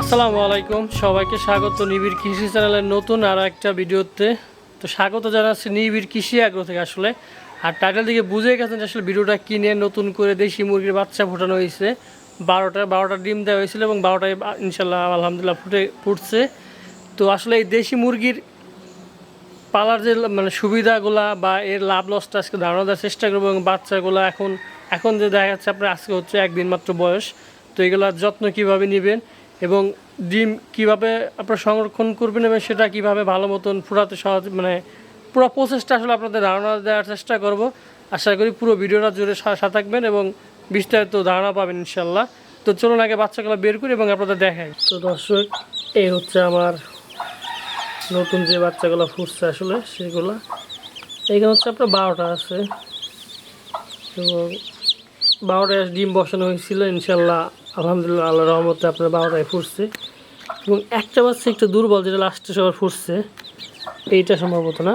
আসসালামু আলাইকুম। সবাইকে স্বাগত নিবিড় কৃষি চ্যানেলের নতুন আর একটা ভিডিওতে। তো স্বাগত জানাচ্ছি নিবিড় কৃষি আগ্রহ থেকে আসলে। আর টাইটেল থেকে বুঝে গেছেন যে আসলে ভিডিওটা কিনে নতুন করে দেশি মুরগির বাচ্চা ফোটানো হয়েছে। বারোটা বারোটা ডিম দেওয়া হয়েছিল এবং বারোটায় ইনশাল্লাহ আলহামদুলিল্লাহ ফুটে, ফুটছে। তো আসলে এই দেশি মুরগির পালার যে মানে সুবিধাগুলা বা এর লাভ লসটা আজকে ধারণা দেওয়ার চেষ্টা করব এবং বাচ্চাগুলো এখন এখন যে দেখা যাচ্ছে আপনার আজকে হচ্ছে একদিন মাত্র বয়স। তো এগুলোর যত্ন কীভাবে নেবেন? এবং ডিম কীভাবে আপনার সংরক্ষণ করবেন এবং সেটা কীভাবে ভালো মতন ফুরাতে সহজ মানে পুরো প্রসেসটা আসলে আপনাদের ধারণা দেওয়ার চেষ্টা করব। আশা করি পুরো ভিডিওটা জুড়ে সাথে থাকবেন এবং বিস্তারিত ধারণা পাবেন ইনশাল্লাহ তো চলুন আগে বাচ্চাগুলো বের করি এবং আপনাদের দেখাই। তো দর্শক, এই হচ্ছে আমার নতুন যে বাচ্চাগুলো ফুটছে আসলে সেগুলো। এখানে হচ্ছে আপনার বারোটা আছে। এবং বারোটায় ডিম বসানো হয়েছিল ইনশাল্লাহ আলহামদুলিল্লাহ আল্লাহ রহমতে আপনার বারোটায় ফুটছে এবং একটা বাচ্চা একটু দুর্বল, যেটা লাস্টে সবার ফুটছে এইটা সম্ভবত না?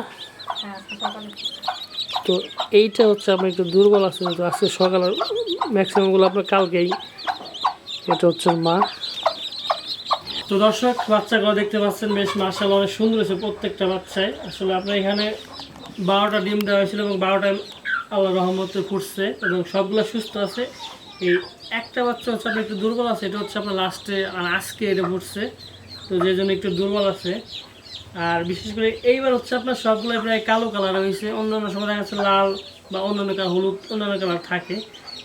তো এইটা হচ্ছে আপনার একটু দুর্বল আছে তো আজকে সকালে ম্যাক্সিমামগুলো আপনার কালকেই। এটা হচ্ছে মা। তো দর্শক, বাচ্চাগুলো দেখতে পাচ্ছেন বেশ মার্শাল অনেক সুন্দর হয়েছে প্রত্যেকটা বাচ্চায়। আসলে আপনার এখানে বারোটা ডিম দেওয়া হয়েছিল এবং বারোটা আল্লাহ রহমতে ফুটছে এবং সবগুলো সুস্থ আছে। এই একটা বাচ্চা হচ্ছে আপনার একটু দুর্বল আছে, এটা হচ্ছে আপনার লাস্টে আর আজকে এটা ফুটছে তো যে জন্য একটু দুর্বল আছে। আর বিশেষ করে এইবার হচ্ছে আপনার সবগুলো প্রায় কালো কালার হয়েছে। অন্যান্য সময় দেখা যাচ্ছে লাল বা অন্যান্য কালার হলুদ, অন্যান্য কালার থাকে।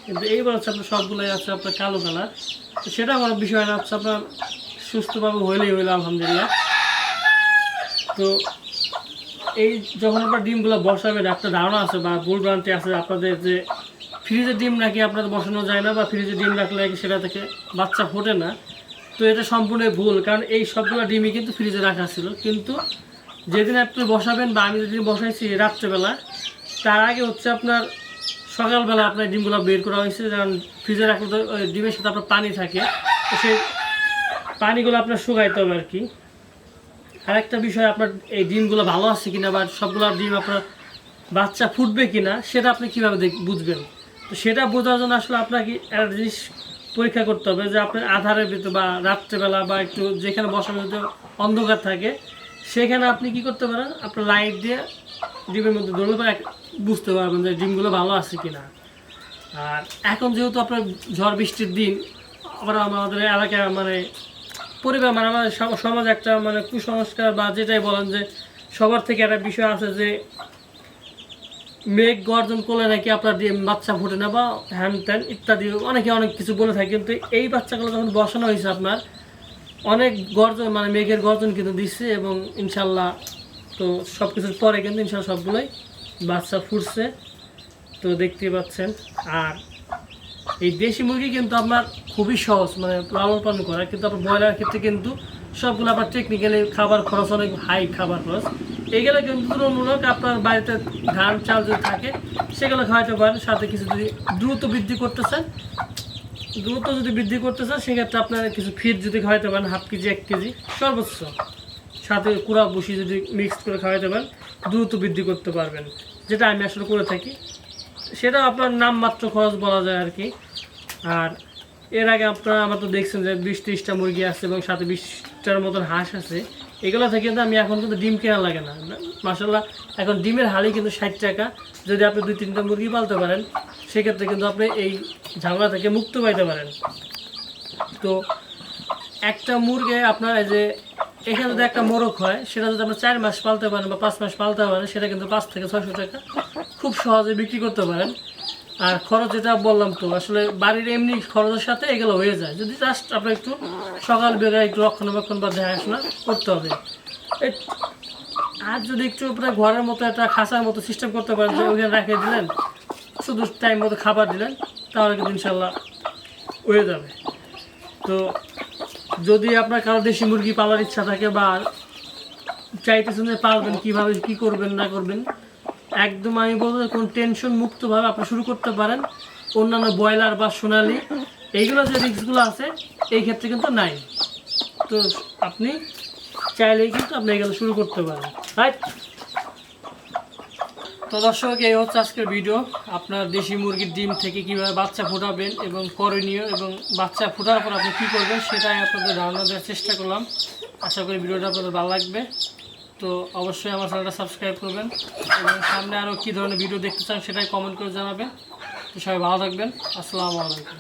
কিন্তু এইবার হচ্ছে আপনার সবগুলোই আছে আপনার কালো কালার তো সেটা আমার বিষয় না, হচ্ছে আপনার সুস্থভাবে হইলেই হইল, আলহামদুলিল্লাহ। তো এই যখন আপনার ডিমগুলো বসাবেন একটা ধারণা আছে বা ভুল ভ্রান্তি আছে আপনাদের যে ফ্রিজে ডিম নাকি আপনার বসানো যায় না বা ফ্রিজে ডিম রাখলে সেটা থেকে বাচ্চা ফোটে না? তো এটা সম্পূর্ণ ভুল, কারণ এই সবগুলো ডিমই কিন্তু ফ্রিজে রাখা ছিল। কিন্তু যেদিন আপনি বসাবেন বা আমি যেদিন বসাইছি রাত্রেবেলা, তার আগে হচ্ছে আপনার সকালবেলা আপনার ডিমগুলো বের করা হয়েছে, কারণ ফ্রিজে রাখলে তো ডিমের সাথে আপনার পানি থাকে। তো সেই পানিগুলো আপনার শুকাইতে হবে আর কি। আর একটা বিষয়, আপনার এই ডিমগুলো ভালো আছে কিনা বা সবগুলো ডিম আপনার বাচ্চা ফুটবে কিনা, সেটা আপনি কীভাবে দেখ, বুঝবেন? সেটা বোঝার জন্য আসলে আপনাকে একটা জিনিস পরীক্ষা করতে হবে যে আপনার আধারের ভিতরে বা রাত্রেবেলা বা একটু যেখানে বসার মধ্যে অন্ধকার থাকে, সেখানে আপনি কি করতে পারেন? আপনার লাইট দিয়ে ডিমের মধ্যে ধরলে পরে বুঝতে পারবেন যে ডিমগুলো ভালো আছে কি না আর এখন যেহেতু আপনার ঝড় বৃষ্টির দিন, আবার আমাদের এলাকায় মানে পরিবার মানে আমাদের সমাজ একটা মানে কুসংস্কার বা যেটাই বলেন যে সবার থেকে একটা বিষয় আছে যে মেঘ গর্জন করলে নাকি আপনার বাচ্চা ফুটে না বা হ্যান ত্যান ইত্যাদি, অনেকে অনেক কিছু বলে থাকে। কিন্তু এই বাচ্চাগুলো যখন বসানো হয়েছে আপনার, অনেক গর্জন মানে মেঘের গর্জন কিন্তু দিচ্ছে এবং ইনশাল্লাহ তো সব কিছুর পরে কিন্তু ইনশাল্লাহ সবগুলোই বাচ্চা ফুটছে। তো দেখতেই পাচ্ছেন। আর এই দেশি মুরগি কিন্তু আপনার খুবই সহজ মানে লালন পালন করা। কিন্তু আপনার ব্রয়লার ক্ষেত্রে কিন্তু সবগুলো আপনার টেকনিক্যালি খাবার খরচ অনেক হাই খাবার খরচ। এইগুলো কিন্তু তুলনামূলক আপনার বাড়িতে ধান, চাল যদি থাকে, সেগুলো খাওয়াতে পারেন। সাথে কিছু যদি দ্রুত বৃদ্ধি করতে চান, দ্রুত যদি বৃদ্ধি করতে চান, সেক্ষেত্রে আপনার কিছু ফিট যদি খাওয়াতে পারেন, হাফ কেজি, এক কেজি, সর্বোচ্চ। সাথে কুড়া বসি যদি মিক্স করে খাওয়াতে পারেন, দ্রুত বৃদ্ধি করতে পারবেন। যেটা আমি আসলে করে থাকি। সেটা আপনার নামমাত্র খরচ বলা যায় আর কি। আর এর আগে আপনারা আমার তো দেখছেন যে বিশ ত্রিশটা মুরগি আছে এবং সাথে বিশটার মতন হাঁস আছে। এগুলো থেকে কিন্তু আমি এখন কিন্তু ডিম কেনা লাগে না। মাসাল্লাহ এখন ডিমের হালি কিন্তু ষাট টাকা। যদি আপনি দুই তিনটা মুরগি পালতে পারেন, সেক্ষেত্রে কিন্তু আপনি এই ঝামেলা থেকে মুক্ত পাইতে পারেন। তো একটা মুরগে আপনার এই যে, এখানে যদি একটা মোরগ হয়, সেটা যদি আপনি চার মাস পালতে পারেন বা পাঁচ মাস পালতে পারেন, সেটা কিন্তু পাঁচ থেকে ছয়শো টাকা। খুব সহজে বিক্রি করতে পারেন। আর খরচ যেটা বললাম তো, আসলে বাড়ির এমনি খরচের সাথে এগুলো হয়ে যায়। যদি জাস্ট আপনার একটু সকাল বেলা একটু রক্ষণাবেক্ষণ বা দেখাশোনা করতে হবে। আর যদি একটু আপনার ঘরের মতো একটা খাঁচার মতো সিস্টেম করতে পারেন, যে ওইখানে রেখে দিলেন, শুধু টাইম মতো খাবার দিলেন, তাহলে কিন্তু ইনশাল্লাহ হয়ে যাবে। তো যদি আপনার কারও দেশি মুরগি পালার ইচ্ছা থাকে বা চাইতেছেন যে পালবেন, কীভাবে, কী করবেন, না করবেন একদম আমি বলব কোনো টেনশন মুক্তভাবে আপনি শুরু করতে পারেন। অন্যান্য ব্রয়লার বা সোনালি, এইগুলো যে রিস্কগুলো আছে, এই ক্ষেত্রে কিন্তু নাই। তো আপনি চাইলেই কিন্তু আপনি এগুলো শুরু করতে পারেন। রাইট তো দর্শক, এই হচ্ছে আজকের ভিডিও আপনার দেশি মুরগির ডিম থেকে কীভাবে বাচ্চা ফোটাবেন এবং করণীয় এবং বাচ্চা ফোটার পর আপনি কী করবেন, সেটাই আপনাদের ধারণা দেওয়ার চেষ্টা করলাম। আশা করি ভিডিওটা আপনাদের ভালো লাগবে। তো অবশ্যই আমার চ্যানেলটা সাবস্ক্রাইব করবেন। এবং সামনে আরও কী ধরনের ভিডিও দেখতে চান সেটাই কমেন্ট করে জানাবেন। তো সবাই ভালো থাকবেন। আসসালামু আলাইকুম।